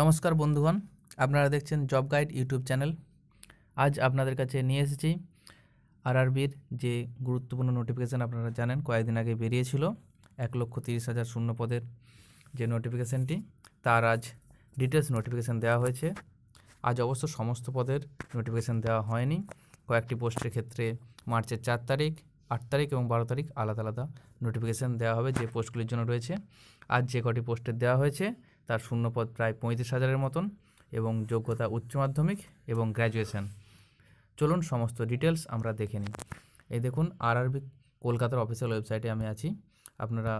নমস্কার বন্ধুগণ, আপনারা দেখছেন জব গাইড ইউটিউব চ্যানেল। আজ আপনাদের কাছে নিয়ে এসেছি আরআরবির যে গুরুত্বপূর্ণ নোটিফিকেশান আপনারা জানেন, কয়েকদিন আগে বেরিয়েছিল, এক লক্ষ তিরিশ হাজার শূন্য পদের যে নোটিফিকেশানটি তার আজ ডিটেলস নোটিফিকেশান দেওয়া হয়েছে। আজ অবশ্য সমস্ত পদের নোটিফিকেশান দেওয়া হয়নি। কয়েকটি পোস্টের ক্ষেত্রে মার্চের চার তারিখ, আট তারিখ এবং বারো তারিখ আলাদা আলাদা নোটিফিকেশান দেওয়া হবে যে পোস্টগুলির জন্য রয়েছে। আজ যে কটি পোস্টের দেওয়া হয়েছে তার শূন্যপদ প্রায় পঁয়ত্রিশ হাজারের মতন এবং যোগ্যতা উচ্চ মাধ্যমিক এবং গ্র্যাজুয়েশন। চলুন সমস্ত ডিটেলস আমরা দেখে নিই। এই দেখুন, আরআরবি কলকাতার অফিসিয়াল ওয়েবসাইটে আমি আছি। আপনারা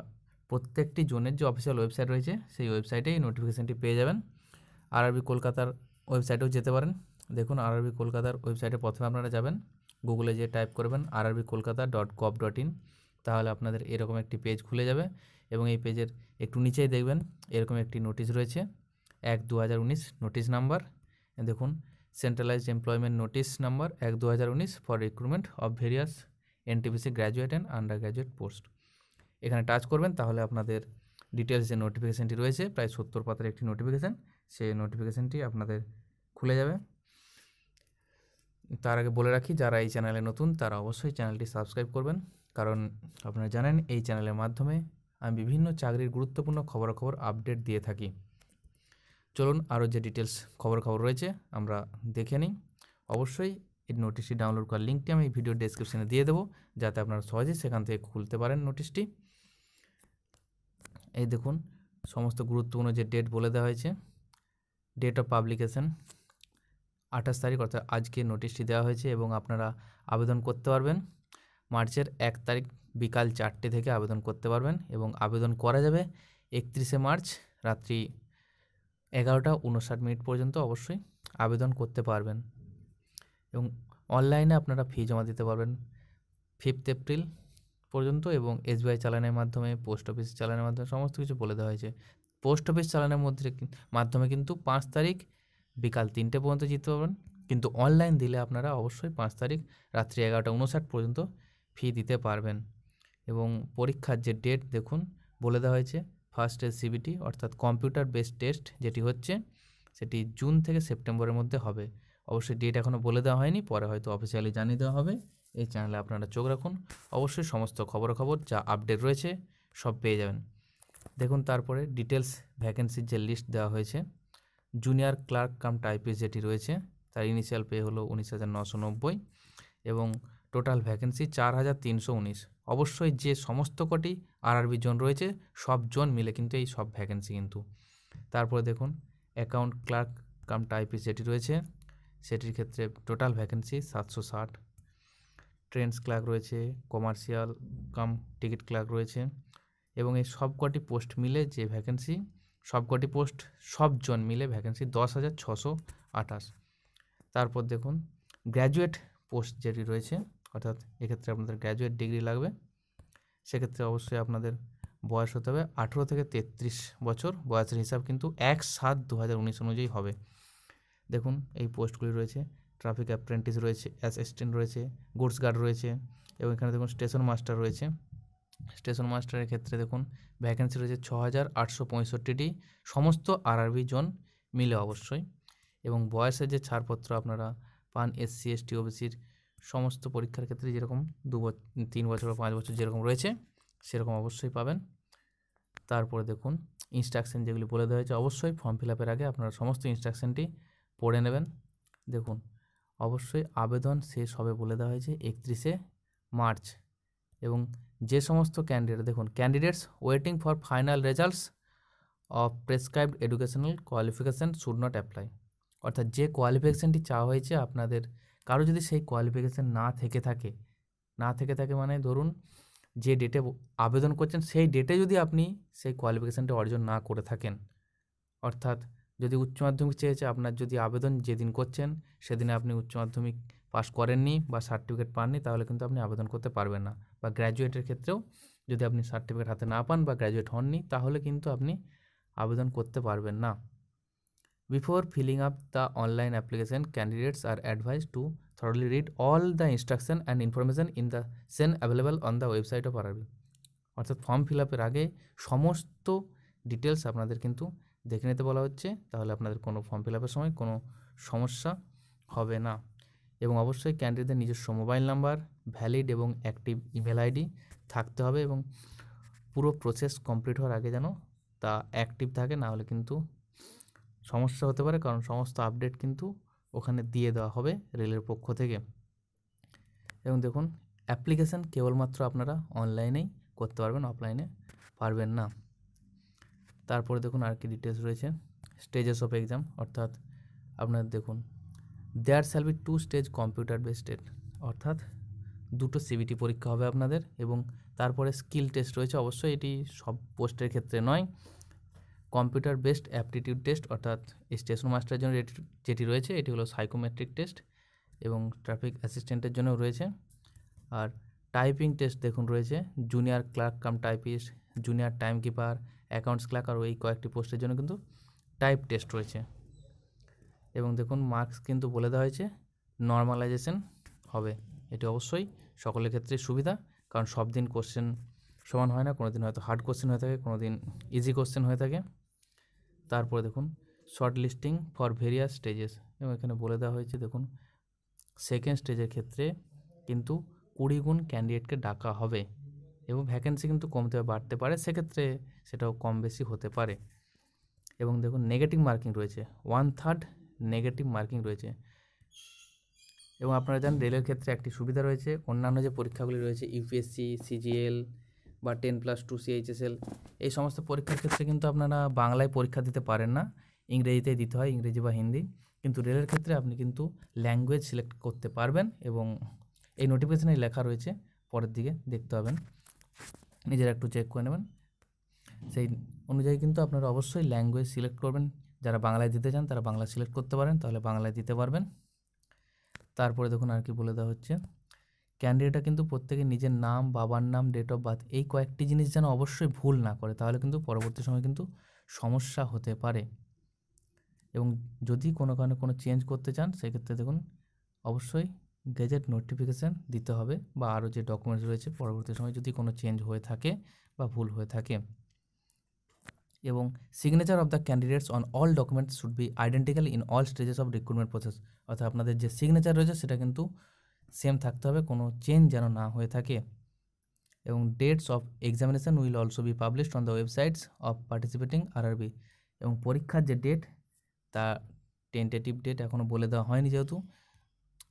প্রত্যেকটি জোনের যে অফিসিয়াল ওয়েবসাইট রয়েছে, সেই ওয়েবসাইটেই নোটিফিকেশানটি পেয়ে যাবেন। আরআরবি কলকাতার ওয়েবসাইটেও যেতে পারেন। দেখুন, আরআরবি কলকাতার ওয়েবসাইটে প্রথমে আপনারা যাবেন। গুগলে যে টাইপ করবেন RRB Kolkata dot gov dot in তাহলে আপনাদের এরকম একটি পেজ খুলে যাবে। এবং এই পেজের একটু নিচেই দেখবেন এরকম একটি নোটিশ রয়েছে। এক দু নোটিশ নাম্বার। দেখুন সেন্ট্রালাইজড এমপ্লয়মেন্ট নোটিশ নাম্বার এক দু for recruitment of various NTPC graduate and under graduate post এখানে টাচ করবেন, তাহলে আপনাদের ডিটেলস যে নোটিফিকেশানটি রয়েছে, প্রায় সত্তর পাতার একটি নোটিফিকেশান সেই নোটিফিকেশানটি আপনাদের খুলে যাবে। তার আগে বলে রাখি, যারা এই চ্যানেলে নতুন, তারা অবশ্যই চ্যানেলটি সাবস্ক্রাইব করবেন। কারণ আপনারা জানেন, এই চ্যানেলের মাধ্যমে আমি বিভিন্ন চাকরির গুরুত্বপূর্ণ খবরাখবর আপডেট দিয়ে থাকি। চলুন আরও যে ডিটেলস খবর খবর রয়েছে, আমরা দেখে নিই। অবশ্যই এই নোটিশটি ডাউনলোড করার লিঙ্কটি আমি ভিডিও ডেসক্রিপশানে দিয়ে দেবো, যাতে আপনারা সহজেই সেখান থেকে খুলতে পারেন নোটিশটি এই দেখুন, সমস্ত গুরুত্বপূর্ণ যে ডেট বলে দেওয়া হয়েছে ডেট অফ পাবলিকেশন আঠাশ তারিখ অর্থাৎ আজকে নোটিশটি দেওয়া হয়েছে এবং আপনারা আবেদন করতে পারবেন। মার্চের এক তারিখ বিকাল চারটে থেকে আবেদন করতে পারবেন এবং আবেদন করা যাবে একত্রিশে মার্চ রাত্রি এগারোটা উনষাট মিনিট পর্যন্ত অবশ্যই আবেদন করতে পারবেন। এবং অনলাইনে আপনারা ফি জমা দিতে পারবেন ফিফথ এপ্রিল পর্যন্ত এবং এসবিআই চালানের মাধ্যমে, পোস্ট অফিস চালানের মাধ্যমে, সমস্ত কিছু বলে দেওয়া হয়েছে। পোস্ট অফিস চালানের মধ্যে মাধ্যমে কিন্তু পাঁচ তারিখ বিকাল তিনটে পর্যন্ত জিততে পারবেন। কিন্তু অনলাইন দিলে আপনারা অবশ্যই পাঁচ তারিখ রাত্রি এগারোটা উনষাট পর্যন্ত ফি দিতে পারবেন। এবং পরীক্ষার যে ডেট দেখুন, বলে দেওয়া হয়েছে ফার্স্ট এর সিবিটি অর্থাৎ কম্পিউটার বেসড টেস্ট যেটি হচ্ছে, সেটি জুন থেকে সেপ্টেম্বরের মধ্যে হবে। অবশ্যই ডেট এখনও বলে দেওয়া হয়নি, পরে হয়তো অফিসিয়ালি জানিয়ে দেওয়া হবে। এই চ্যানেলে আপনারা চোখ রাখুন। অবশ্যই সমস্ত খবরাখবর যা আপডেট রয়েছে, সব পেয়ে যাবেন। দেখুন তারপরে ডিটেলস ভ্যাকেন্সির যে লিস্ট দেওয়া হয়েছে জুনিয়র ক্লার্ক কাম টাইপিস যেটি রয়েছে, তার ইনিশিয়াল পে হলো উনিশ হাজার নশো নব্বই এবং টোটাল ভ্যাকেন্সি চার হাজার তিনশো উনিশ। অবশ্যই যে সমস্ত কটি আরআরবি জোন রয়েছে, সব জোন মিলে কিন্তু এই সব ভ্যাকেন্সি কিন্তু। তারপরে দেখুন, অ্যাকাউন্ট ক্লার্ক কাম টাইপিস যেটি রয়েছে, সেটির ক্ষেত্রে টোটাল ভ্যাকেন্সি সাতশো ষাট। ট্রেন্স ক্লার্ক রয়েছে, কমার্শিয়াল কাম টিকিট ক্লার্ক রয়েছে, এবং এই সব কটি পোস্ট মিলে যে ভ্যাকেন্সি, সব কটি পোস্ট, সব জন মিলে ভ্যাকেন্সি দশ হাজার ছশো আঠাশ। তারপর দেখুন, গ্র্যাজুয়েট পোস্ট যেটি রয়েছে অর্থাৎ এক্ষেত্রে আপনাদের গ্র্যাজুয়েট ডিগ্রি লাগবে। সেক্ষেত্রে অবশ্যই আপনাদের বয়স হতে হবে আঠেরো থেকে তেত্রিশ বছর। বয়সের হিসাব কিন্তু এক সাত দু হাজার উনিশ অনুযায়ী হবে। দেখুন, এই পোস্টগুলি রয়েছে। ট্রাফিক অ্যাপ্রেন্টিস রয়েছে অ্যাসিস্ট্যান্ট রয়েছে গুডস গার্ড রয়েছে এবং এখানে দেখুন স্টেশন মাস্টার রয়েছে। স্টেশন মাস্টারের ক্ষেত্রে দেখুন ভ্যাকেন্সি রয়েছে ছ হাজার আটশো পঁয়ষট্টিটি। সমস্ত আরআরবি জন মিলে অবশ্যই। এবং বয়সের যে ছাড়পত্র আপনারা পান এসসি এসটি ওবিসির সমস্ত পরীক্ষার ক্ষেত্রে যেরকম দু তিন বছর বা পাঁচ বছর যেরকম রয়েছে, সেরকম অবশ্যই পাবেন। তারপরে দেখুন ইনস্ট্রাকশন যেগুলি বলে দেওয়া হয়েছে, অবশ্যই ফর্ম ফিল আপের আগে আপনারা সমস্ত ইনস্ট্রাকশনটি পড়ে নেবেন। দেখুন, অবশ্যই আবেদন শেষ হবে বলে দেওয়া হয়েছে একত্রিশে মার্চ। এবং যে সমস্ত ক্যান্ডিডেট দেখুন candidates waiting for final results of prescribed educational qualification should not apply অর্থাৎ যে কোয়ালিফিকেশানটি চাওয়া হয়েছে আপনাদের কারও যদি সেই কোয়ালিফিকেশান না থেকে থাকে, না থেকে থাকে মানে ধরুন যে ডেটে আবেদন করছেন, সেই ডেটে যদি আপনি সেই কোয়ালিফিকেশানটা অর্জন না করে থাকেন, অর্থাৎ যদি উচ্চ মাধ্যমিক চেয়েছে, আপনার যদি আবেদন যেদিন করছেন, সেদিনে আপনি উচ্চ মাধ্যমিক পাস করেননি বা সার্টিফিকেট পাননি, তাহলে কিন্তু আপনি আবেদন করতে পারবেন না। বা গ্র্যাজুয়েটের ক্ষেত্রেও যদি আপনি সার্টিফিকেট হাতে না পান বা গ্র্যাজুয়েট হননি, তাহলে কিন্তু আপনি আবেদন করতে পারবেন না। Before filling up the online application, candidates are advised to thoroughly read all the instruction and information in the same available on the website of RRB অর্থাৎ ফর্ম ফিল আপের আগে সমস্ত ডিটেলস আপনাদের কিন্তু দেখে নিতে বলা হচ্ছে। তাহলে আপনাদের কোনো ফর্ম ফিল আপের সময় কোনো সমস্যা হবে না। এবং অবশ্যই ক্যান্ডিডেটদের নিজস্ব মোবাইল নাম্বার ভ্যালিড এবং অ্যাক্টিভ ইমেল আইডি থাকতে হবে এবং পুরো প্রসেস কমপ্লিট হওয়ার আগে যেন তা অ্যাক্টিভ থাকে না হলে কিন্তু সমস্যা হতে পারে কারণ সমস্ত আপডেট কিন্তু ওখানে দিয়ে দেওয়া হবে রেলের পক্ষ থেকে। এবং দেখুন অ্যাপ্লিকেশান কেবলমাত্র আপনারা অনলাইনেই করতে পারবেন অফলাইনে পারবেন না। তারপরে দেখুন আর কি ডিটেলস রয়েছে। স্টেজেস অফ এক্সাম অর্থাৎ আপনার দেখুন there shall be two stage computer based অর্থাৎ দুটো সিবিটি পরীক্ষা হবে আপনাদের এবং তারপরে স্কিল টেস্ট রয়েছে। অবশ্যই এটি সব পোস্টের ক্ষেত্রে নয়। কম্পিউটার বেসড অ্যাপটিটিউড টেস্ট অর্থাৎ স্টেশন মাস্টারের জন্য যেটি রয়েছে, এটি হলো সাইকোমেট্রিক টেস্ট এবং ট্রাফিক অ্যাসিস্ট্যান্টের জন্য রয়েছে। আর টাইপিং টেস্ট দেখুন রয়েছে junior clerk cum typist junior time keeper accounts clerk আর এই কয়েকটি পোস্টের জন্য কিন্তু টাইপ টেস্ট রয়েছে। এবং দেখুন মার্কস কিন্তু বলে দেওয়া হয়েছে নর্মালাইজেশন হবে। এটি অবশ্যই সকলের ক্ষেত্রে সুবিধা, কারণ সব দিন কোশ্চেন সমান হয় না কোনো দিন হয়তো হার্ড কোশ্চেন হয়ে থাকে কোনো দিন ইজি কোশ্চেন হয়ে থাকে। তারপরে দেখুন short listing for various stages এবং এখানে বলে দেওয়া হয়েছে, দেখুন সেকেন্ড স্টেজের ক্ষেত্রে কিন্তু কুড়ি গুণ ক্যান্ডিডেটকে ডাকা হবে এবং ভ্যাকেন্সি কিন্তু কমতে বাড়তে পারে, সেক্ষেত্রে সেটাও কম বেশি হতে পারে। এবং দেখুন নেগেটিভ মার্কিং রয়েছে ওয়ান থার্ড নেগেটিভ মার্কিং রয়েছে। এবং আপনারা জানেন রেলের ক্ষেত্রে একটি সুবিধা রয়েছে, অন্যান্য যে পরীক্ষাগুলি রয়েছে ইউপিএসসি সিজিএল বা টেন প্লাস টু সিএইচএসএল এই সমস্ত পরীক্ষার ক্ষেত্রে কিন্তু আপনারা বাংলায় পরীক্ষা দিতে পারেন না। ইংরেজিতেই দিতে হয়, ইংরেজি বা হিন্দি। কিন্তু রেলের ক্ষেত্রে আপনি কিন্তু ল্যাঙ্গুয়েজ সিলেক্ট করতে পারবেন এবং এই নোটিফিকেশানে লেখা রয়েছে, পরের দিকে দেখতে পাবেন। নিজেরা একটু চেক করে নেবেন। সেই অনুযায়ী কিন্তু আপনারা অবশ্যই ল্যাঙ্গুয়েজ সিলেক্ট করবেন। যারা বাংলায় দিতে চান, তারা বাংলা সিলেক্ট করতে পারেন, তাহলে বাংলায় দিতে পারবেন। তারপরে দেখুন আর কি বলে দেওয়া হচ্ছে। ক্যান্ডিডেটটা কিন্তু প্রত্যেকে নিজের নাম, বাবার নাম ডেট অফ বার্থ এই কয়েকটি জিনিস যেন অবশ্যই ভুল না করে, তাহলে কিন্তু পরবর্তী সময় কিন্তু সমস্যা হতে পারে। এবং যদি কোনো কারণে কোনো চেঞ্জ করতে চান, সেক্ষেত্রে দেখুন, অবশ্যই গেজেট নোটিফিকেশান দিতে হবে বা আরও যে ডকুমেন্টস রয়েছে, পরবর্তী সময় যদি কোনো চেঞ্জ হয়ে থাকে বা ভুল হয়ে থাকে। এবং signature of the candidates on all documents should be identical in all stages of recruitment process অর্থাৎ আপনাদের যে সিগনেচার রয়েছে, সেটা কিন্তু সেম থাকতে হবে, কোনো চেঞ্জ যেন না হয়ে থাকে। এবং dates of examination will also be published on the websites of participating RRB এবং পরীক্ষার যে ডেট তা টেন্টেটিভ ডেট এখনও বলে দেওয়া হয়নি যেহেতু।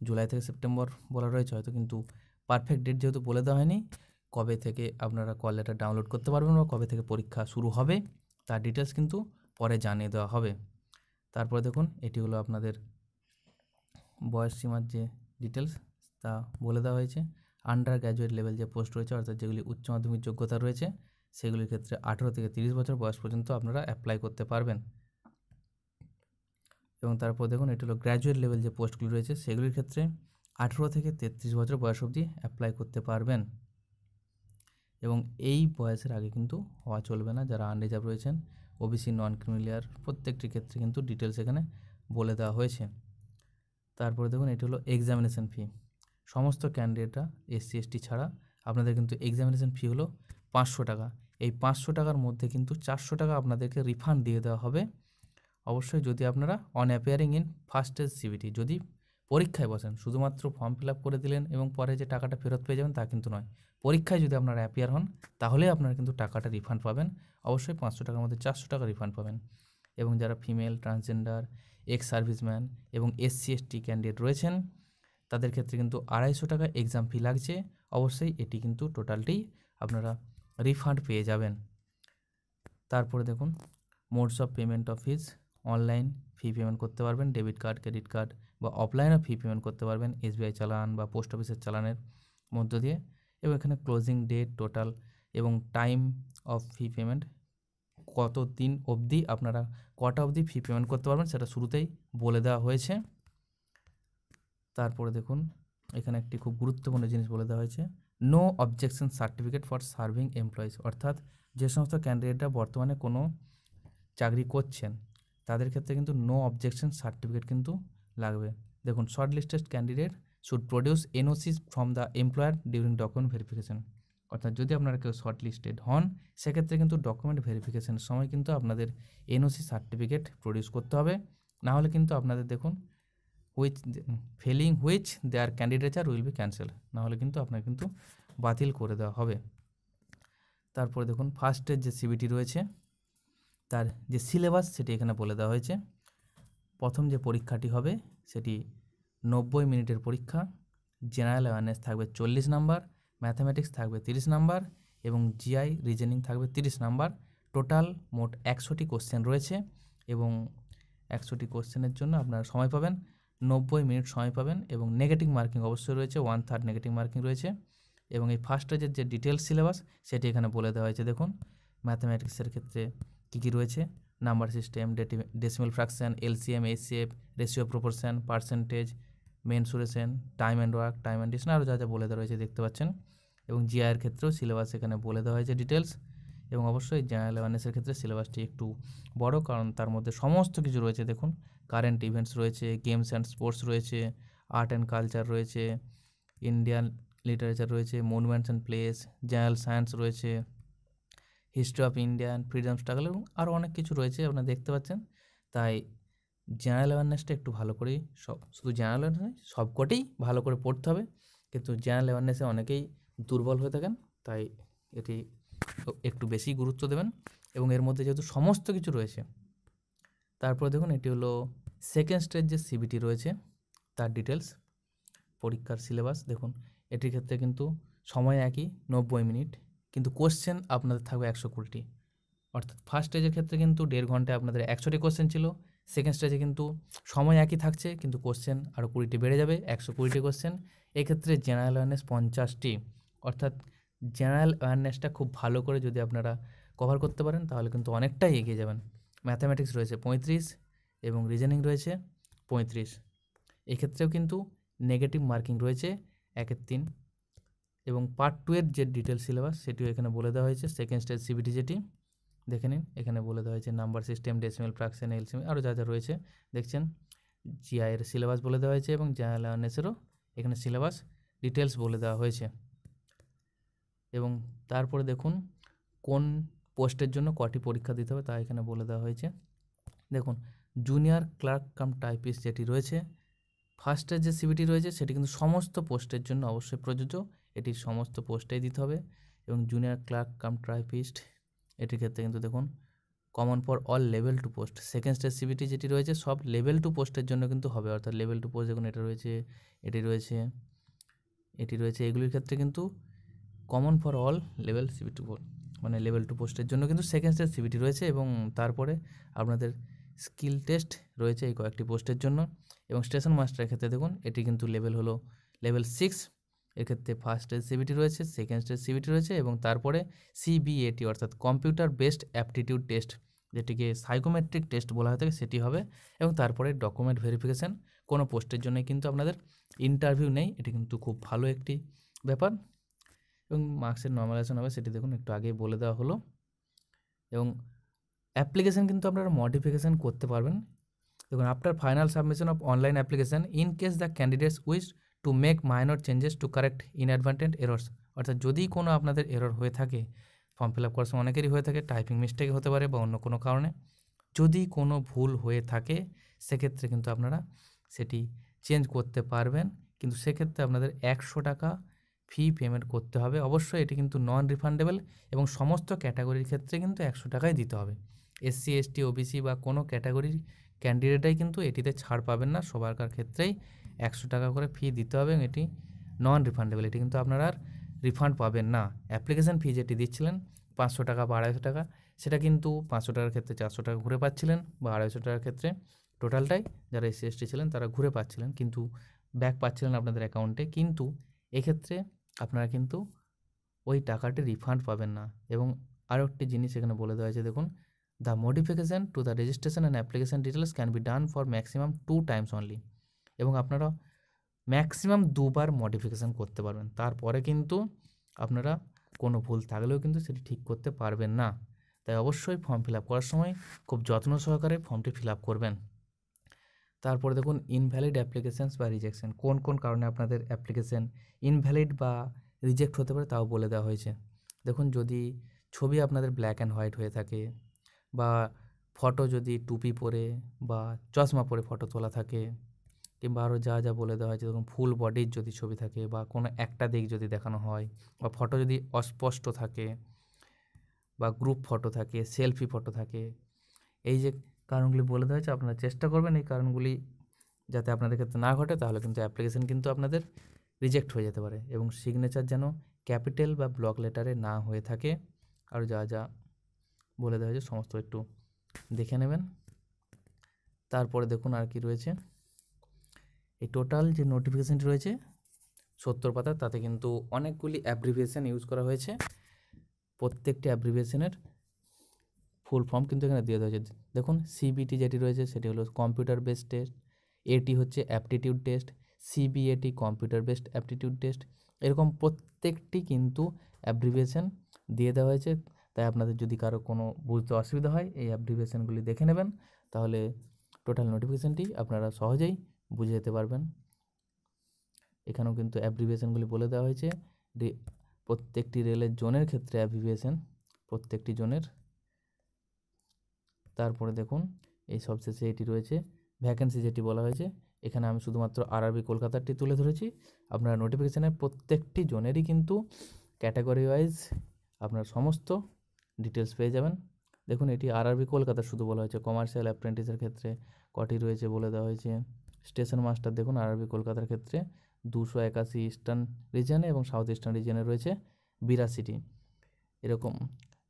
জুলাই থেকে সেপ্টেম্বর বলা রয়েছে, হয়তো কিন্তু পারফেক্ট ডেট যেহেতু বলে দেওয়া হয়নি, কবে থেকে আপনারা কল লেটার ডাউনলোড করতে পারবেন বা কবে থেকে পরীক্ষা শুরু হবে, তার ডিটেলস কিন্তু পরে জানিয়ে দেওয়া হবে। তারপরে দেখুন, এটি হলো আপনাদের বয়স সীমার যে ডিটেলস তা বলে দেওয়া হয়েছে। আন্ডার গ্র্যাজুয়েট লেভেল যে পোস্ট রয়েছে, অর্থাৎ যেগুলি উচ্চ মাধ্যমিক যোগ্যতা রয়েছে, সেগুলির ক্ষেত্রে আঠেরো থেকে তিরিশ বছর বয়স পর্যন্ত আপনারা অ্যাপ্লাই করতে পারবেন। এবং তারপর দেখুন, এটি হলো গ্র্যাজুয়েট লেভেল যে পোস্টগুলি রয়েছে, সেগুলির ক্ষেত্রে আঠেরো থেকে তেত্রিশ বছর বয়স অবধি অ্যাপ্লাই করতে পারবেন। এবং এই বয়সের আগে কিন্তু হওয়া চলবে না, যারা আনরিজার্ভ রয়েছেন ওবিসি নন ক্রিমিলিয়ার প্রত্যেকটি ক্ষেত্রে কিন্তু ডিটেলস এখানে বলে দেওয়া হয়েছে। তারপরে দেখুন, এটি হলো এক্সামিনেশন ফি সমস্ত ক্যান্ডিডেটরা এসসি এসটি ছাড়া আপনাদের কিন্তু এক্সামিনেশন ফি হলো পাঁচশো টাকা। এই পাঁচশো টাকার মধ্যে কিন্তু চারশো টাকা আপনাদেরকে রিফান্ড দিয়ে দেওয়া হবে। অবশ্যই যদি আপনারা on appearing in first age CBT যদি পরীক্ষায় বসেন, শুধুমাত্র ফর্ম ফিল করে দিলেন এবং পরে যে টাকাটা ফেরত পেয়ে যাবেন তা কিন্তু নয়। পরীক্ষায় যদি আপনারা অ্যাপিয়ার হন, তাহলে আপনারা কিন্তু টাকাটা রিফান্ড পাবেন। অবশ্যই পাঁচশো টাকার মধ্যে চারশো টাকা রিফান্ড পাবেন। এবং যারা ফিমেল ট্রান্সজেন্ডার এক্স সার্ভিসম্যান এবং এসসি এসটি ক্যান্ডিডেট রয়েছেন তাদের ক্ষেত্রে কিন্তু আড়াইশো টাকা এক্সাম ফি লাগছে। অবশ্যই এটি কিন্তু টোটালটি আপনারা রিফান্ড পেয়ে যাবেন। তারপরে দেখুন modes of payment of online fee payment করতে পারবেন ডেবিট কার্ড ক্রেডিট কার্ড বা অফলাইনও ফি পেমেন্ট করতে পারবেন এসবিআই চালান বা পোস্ট অফিসের চালানের মধ্য দিয়ে। এবং এখানে ক্লোজিং ডেট টোটাল এবং টাইম অফ ফি পেমেন্ট কত দিন অবধি আপনারা, কটা অবধি ফি পেমেন্ট করতে পারবেন সেটা শুরুতেই বলে দেওয়া হয়েছে। তারপরে দেখুন, এখানে একটি খুব গুরুত্বপূর্ণ জিনিস বলে দেওয়া হয়েছে। No objection certificate for serving employees অর্থাৎ যে সমস্ত ক্যান্ডিডেটরা বর্তমানে কোনো চাকরি করছেন, তাদের ক্ষেত্রে কিন্তু নো অবজেকশন সার্টিফিকেট কিন্তু লাগবে। দেখুন short listed candidate should produce NOC from the employer during document verification অর্থাৎ যদি আপনারা কেউ শর্ট লিস্টেড হন, সেক্ষেত্রে কিন্তু ডকুমেন্ট ভেরিফিকেশনের সময় কিন্তু আপনাদের এনওসি সার্টিফিকেট প্রডিউস করতে হবে। না হলে কিন্তু আপনাদের দেখুন which failing which their candidature will be cancel না হলে কিন্তু আপনার কিন্তু বাতিল করে দেওয়া হবে। তারপরে দেখুন ফার্স্টের যে সিবিটি রয়েছে, তার যে সিলেবাস সেটি এখানে বলে দেওয়া হয়েছে। প্রথম যে পরীক্ষাটি হবে, সেটি নব্বই মিনিটের পরীক্ষা। জেনারেল অ্যাওয়ারনেস থাকবে চল্লিশ নাম্বার ম্যাথামেটিক্স থাকবে তিরিশ নাম্বার, এবং জিআই রিজনিং থাকবে তিরিশ নাম্বার। টোটাল মোট একশোটি কোশ্চেন রয়েছে, এবং একশোটি কোশ্চেনের জন্য আপনারা সময় পাবেন। নব্বই মিনিট সময় পাবেন এবং নেগেটিভ মার্কিং অবশ্যই রয়েছে ওয়ান থার্ড নেগেটিভ মার্কিং রয়েছে। এবং এই ফার্স্ট স্টেজের যে ডিটেলস সিলেবাস সেটি এখানে বলে দেওয়া হয়েছে। দেখুন ম্যাথামেটিক্সের ক্ষেত্রে কী কী রয়েছে? Number system ডেটি decimal fraction LCM HCF ratio proportion percentage mensuration time and work time and distance আরও যা যা বলে দেওয়া রয়েছে দেখতে পাচ্ছেন। এবং জিআইয়ের ক্ষেত্রেও সিলেবাস এখানে বলে দেওয়া হয়েছে ডিটেলস এবং অবশ্যই জেনারেল অ্যাওয়ারনেসের ক্ষেত্রে সিলেবাসটি একটু বড়, কারণ তার মধ্যে সমস্ত কিছু রয়েছে। দেখুন কারেন্ট ইভেন্টস রয়েছে গেমস অ্যান্ড স্পোর্টস রয়েছে আর্ট অ্যান্ড কালচার রয়েছে ইন্ডিয়ান লিটারেচার রয়েছে monuments and place general science রয়েছে history of Indian freedom struggle এবং আরও অনেক কিছু রয়েছে, আপনারা দেখতে পাচ্ছেন। তাই জেনারেল অ্যাওয়ারনেসটা একটু ভালো করেই সব, শুধু জেনারেল অ্যাওয়ারনেস সবকটাই ভালো করে পড়তে হবে। কিন্তু জেনারেল অ্যাওয়ারনেসে অনেকেই দুর্বল হয়ে থাকেন, তাই এটি একটু বেশি গুরুত্ব দেবেন এবং এর মধ্যে যেহেতু সমস্ত কিছু রয়েছে, তারপর দেখুন এটি হলো সেকেন্ড স্টেজ যে সিবিটি রয়েছে, তার ডিটেলস পরীক্ষার সিলেবাস দেখুন এটির ক্ষেত্রে কিন্তু সময় একই, নব্বই মিনিট, কিন্তু কোশ্চেন আপনাদের থাকবে একশো কুড়িটি। অর্থাৎ ফার্স্ট স্টেজের ক্ষেত্রে কিন্তু দেড় ঘন্টায় আপনাদের একশোটি কোশ্চেন ছিল সেকেন্ড স্টেজে কিন্তু সময় একই থাকছে, কিন্তু কোশ্চেন আরও কুড়িটি বেড়ে যাবে, একশো কুড়িটি কোশ্চেন এক্ষেত্রে জেনারেল অ্যাওয়ারনেস পঞ্চাশটি, অর্থাৎ জেনারেল অ্যাওয়ারনেসটা খুব ভালো করে যদি আপনারা কভার করতে পারেন, তাহলে কিন্তু অনেকটাই এগিয়ে যাবেন। ম্যাথামেটিক্স রয়েছে পঁয়ত্রিশ এবং রিজনিং রয়েছে পঁয়ত্রিশ। এক্ষেত্রেও কিন্তু নেগেটিভ মার্কিং রয়েছে একের তিন এবং পার্ট টু এর যে ডিটেল সিলেবাস সেটিও এখানে বলে দেওয়া হয়েছে। সেকেন্ড স্টেজ সিবিটি যেটি, দেখে নিন, এখানে বলে দেওয়া হয়েছে number system decimal fraction LCM আরও যা যা রয়েছে, দেখছেন? জিআইয়ের সিলেবাস বলে দেওয়া হয়েছে এবং জেনারেল অ্যাওয়ারনেসেরও এখানে সিলেবাস ডিটেলস বলে দেওয়া হয়েছে। এবং তারপরে দেখুন কোন পোস্টের জন্য কটি পরীক্ষা দিতে হবে তা এখানে বলে দেওয়া হয়েছে। দেখুন জুনিয়র ক্লার্ক কাম টাইপিস্ট যেটি রয়েছে ফার্স্টের যে সিবিটি রয়েছে সেটি কিন্তু সমস্ত পোস্টের জন্য অবশ্যই প্রযোজ্য। এটি সমস্ত পোস্টেই দিতে হবে এবং জুনিয়র ক্লার্ক কাম টাইপিস্ট এটির ক্ষেত্রে কিন্তু দেখুন common for all level two post second stage CBT যেটি রয়েছে সব লেভেল টু পোস্টের জন্য কিন্তু হবে। অর্থাৎ লেভেল টু পোস্ট দেখুন, এটা রয়েছে, এটি রয়েছে এটি রয়েছে, এগুলির ক্ষেত্রে কিন্তু common for all level CBT মানে লেভেল টু পোস্টের জন্য কিন্তু সেকেন্ড স্টেজ সিবিটি রয়েছে এবং তারপরে আপনাদের স্কিল টেস্ট রয়েছে এই কয়েকটি পোস্টের জন্য। এবং স্টেশন মাস্টারের ক্ষেত্রে দেখুন, এটি কিন্তু লেভেল হলো লেভেল সিক্স এক্ষেত্রে ফার্স্ট স্টেজ সিবিটি রয়েছে সেকেন্ড স্টেজ সিবিটি রয়েছে এবং তারপরে সিবিএটি অর্থাৎ কম্পিউটার বেসড অ্যাপটিটিউড টেস্ট যেটিকে সাইকোমেট্রিক টেস্ট বলা হয়ে থাকে, সেটি হবে। এবং তারপরে ডকুমেন্ট ভেরিফিকেশান কোনো পোস্টের জন্য কিন্তু আপনাদের ইন্টারভিউ নেই, এটি কিন্তু খুব ভালো একটি ব্যাপার। এবং মার্কসের নর্মালাইজেশন হবে, সেটি দেখুন, একটু আগেই বলে দেওয়া হলো। এবং অ্যাপ্লিকেশান কিন্তু আপনারা মডিফিকেশান করতে পারবেন। দেখুন after final submission of online application in case the candidates wish to make minor changes to correct inadvertent errors অর্থাৎ যদি কোনো আপনাদের এরর হয়ে থাকে ফর্ম ফিল আপ করার সময় অনেকেরই হয়ে থাকে টাইপিং মিস্টেক হতে পারে বা অন্য কোনো কারণে। যদি কোনো ভুল হয়ে থাকে, সেক্ষেত্রে কিন্তু আপনারা সেটি চেঞ্জ করতে পারবেন। কিন্তু সেক্ষেত্রে আপনাদের একশো টাকা ফি পেমেন্ট করতে হবে। অবশ্যই এটি কিন্তু নন রিফান্ডেবল এবং সমস্ত ক্যাটাগরির ক্ষেত্রে কিন্তু একশো টাকাই দিতে হবে। এসসি এসটি ওবিসি বা কোনো ক্যাটাগরির ক্যান্ডিডেটাই কিন্তু এটিতে ছাড় পাবেন না। সবারকার ক্ষেত্রেই একশো টাকা করে ফি দিতে হবে এবং এটি নন রিফান্ডেবল এটি কিন্তু আপনারা আর রিফান্ড পাবেন না। অ্যাপ্লিকেশান ফি যেটি দিচ্ছিলেন, পাঁচশো টাকা বা আড়াইশো টাকা, সেটা কিন্তু পাঁচশো টাকার ক্ষেত্রে চারশো টাকা ঘুরে পাচ্ছিলেন বা আড়াইশো টাকার ক্ষেত্রে টোটালটাই যারা এসসি এসটি ছিলেন তারা ঘুরে পাচ্ছিলেন। কিন্তু ব্যাক পাচ্ছিলেন আপনাদের অ্যাকাউন্টে কিন্তু এক্ষেত্রে আপনারা কিন্তু ওই টাকাটি রিফান্ড পাবেন না। এবং আরও একটি জিনিস এখানে বলে দেওয়া হয়েছে, দেখুন the modification to the registration and application details can be done for maximum two times only এবং আপনারা ম্যাক্সিমাম দুবার মডিফিকেশান করতে পারবেন। তারপরে কিন্তু আপনারা কোনো ভুল থাকলেও কিন্তু সেটি ঠিক করতে পারবেন না। তাই অবশ্যই ফর্ম ফিল আপ করার সময় খুব যত্ন সহকারে ফর্মটি ফিল আপ করবেন। তারপরে দেখুন ইনভ্যালিড অ্যাপ্লিকেশানস বা রিজেকশন কোন কোন কারণে আপনাদের অ্যাপ্লিকেশান ইনভ্যালিড বা রিজেক্ট হতে পারে তাও বলে দেওয়া হয়েছে। দেখুন যদি ছবি আপনাদের ব্ল্যাক অ্যান্ড হোয়াইট হয়ে থাকে বা ফটো যদি টুপি পরে বা চশমা পরে ফটো তোলা থাকে কিংবা আরও যা যা বলে দেওয়া হয়েছে, দেখুন ফুল বডির যদি ছবি থাকে বা কোনো একটা দিক যদি দেখানো হয় বা ফটো যদি অস্পষ্ট থাকে বা গ্রুপ ফটো থাকে সেলফি ফটো থাকে, এই যে কারণগুলি বলে দেওয়া হয়েছে, আপনারা চেষ্টা করবেন এই কারণগুলি যাতে আপনাদের ক্ষেত্রে না ঘটে, তাহলে কিন্তু অ্যাপ্লিকেশন কিন্তু আপনাদের রিজেক্ট হয়ে যেতে পারে এবং সিগনেচার যেন ক্যাপিটাল বা ব্লক লেটারে না হয়ে থাকে। আর যা যা বলে দেওয়া হয়েছে, সমস্ত একটু দেখে নেবেন। তারপরে দেখুন আর কি রয়েছে। এই টোটাল যে নোটিফিকেশানটি রয়েছে, সত্তর পাতা তাতে কিন্তু অনেকগুলি অ্যাব্রিভিয়েশন ইউজ করা হয়েছে। প্রত্যেকটি অ্যাব্রিভিয়েশনের ফুল ফর্ম কিন্তু এখানে দিয়ে দেওয়া হয়েছে। দেখুন সিবিটি যেটি রয়েছে সেটি হলো কম্পিউটার বেসড টেস্ট এটি হচ্ছে aptitude test CBAT computer based aptitude test এরকম প্রত্যেকটি কিন্তু অ্যাব্রিভিয়েশন দিয়ে দেওয়া হয়েছে। তাই আপনাদের যদি কারও কোনো বুঝতে অসুবিধা হয়, এই অ্যাপ্লিকেশানগুলি দেখে নেবেন, তাহলে টোটাল নোটিফিকেশানটি আপনারা সহজেই বুঝে যেতে পারবেন। এখানেও কিন্তু অ্যাপ্লিকেশানগুলি বলে দেওয়া হয়েছে। প্রত্যেকটি রেলের জোনের ক্ষেত্রে অ্যাপ্লিকেশান প্রত্যেকটি জোনের তারপরে দেখুন, এই সবশেষে এটি রয়েছে। ভ্যাকেন্সি যেটি বলা হয়েছে, এখানে আমি শুধুমাত্র আরআরবি কলকাতারটি তুলে ধরেছি। আপনারা নোটিফিকেশানে প্রত্যেকটি জোনেরই কিন্তু ক্যাটাগরি ওয়াইজ আপনার সমস্ত ডিটেলস পেয়ে যাবেন। দেখুন, এটি আরআরবি কলকাতা শুধু বলা হয়েছে। কমার্শিয়াল অ্যাপ্রেন্টিসের ক্ষেত্রে কটি রয়েছে বলে দেওয়া হয়েছে। স্টেশন মাস্টার দেখুন আরআরবি কলকাতার ক্ষেত্রে দুশো একাশি ইস্টার্ন রিজনে এবং সাউথ ইস্টার্ন রিজনে রয়েছে। বিরাশিটি এরকম।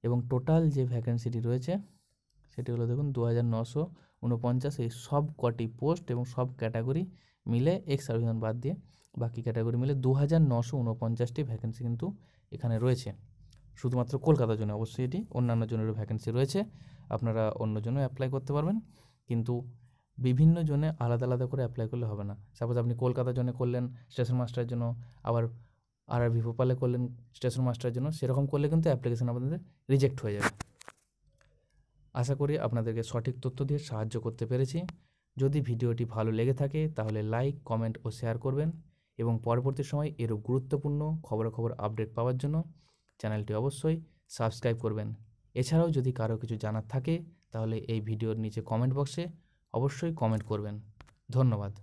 এবং টোটাল যে ভ্যাকেন্সিটি রয়েছে সেটি হলো দেখুন দু হাজার নশো এই সব কটি পোস্ট এবং সব ক্যাটাগরি মিলে এক্স সার্ভিসম্যান বাদ দিয়ে বাকি ক্যাটাগরি মিলে দু হাজার নশো উনপঞ্চাশটি ভ্যাকেন্সি কিন্তু এখানে রয়েছে। শুধুমাত্র কলকাতার জন্য অবশ্যই এটি, অন্যান্য জনেরও ভ্যাকেন্সি রয়েছে, আপনারা অন্য জন্য অ্যাপ্লাই করতে পারবেন, কিন্তু বিভিন্ন জনে আলাদা আলাদা করে অ্যাপ্লাই করলে হবে না। সাপোজ আপনি কলকাতার জন্য করলেন স্টেশন মাস্টারের জন্য, আবার আর আর ভোপালে করলেন স্টেশন মাস্টারের জন্য, সেরকম করলে কিন্তু অ্যাপ্লিকেশন আপনাদের রিজেক্ট হয়ে যাবে। আশা করি আপনাদেরকে সঠিক তথ্য দিয়ে সাহায্য করতে পেরেছি। যদি ভিডিওটি ভালো লেগে থাকে, তাহলে লাইক, কমেন্ট ও শেয়ার করবেন এবং পরবর্তী সময় এরূপ গুরুত্বপূর্ণ খবরাখবর আপডেট পাওয়ার জন্য চ্যানেলটি অবশ্যই সাবস্ক্রাইব করবেন। এছাড়াও যদি কারও কিছু জানার থাকে, তাহলে এই ভিডিওর নিচে কমেন্ট বক্সে অবশ্যই কমেন্ট করবেন। ধন্যবাদ।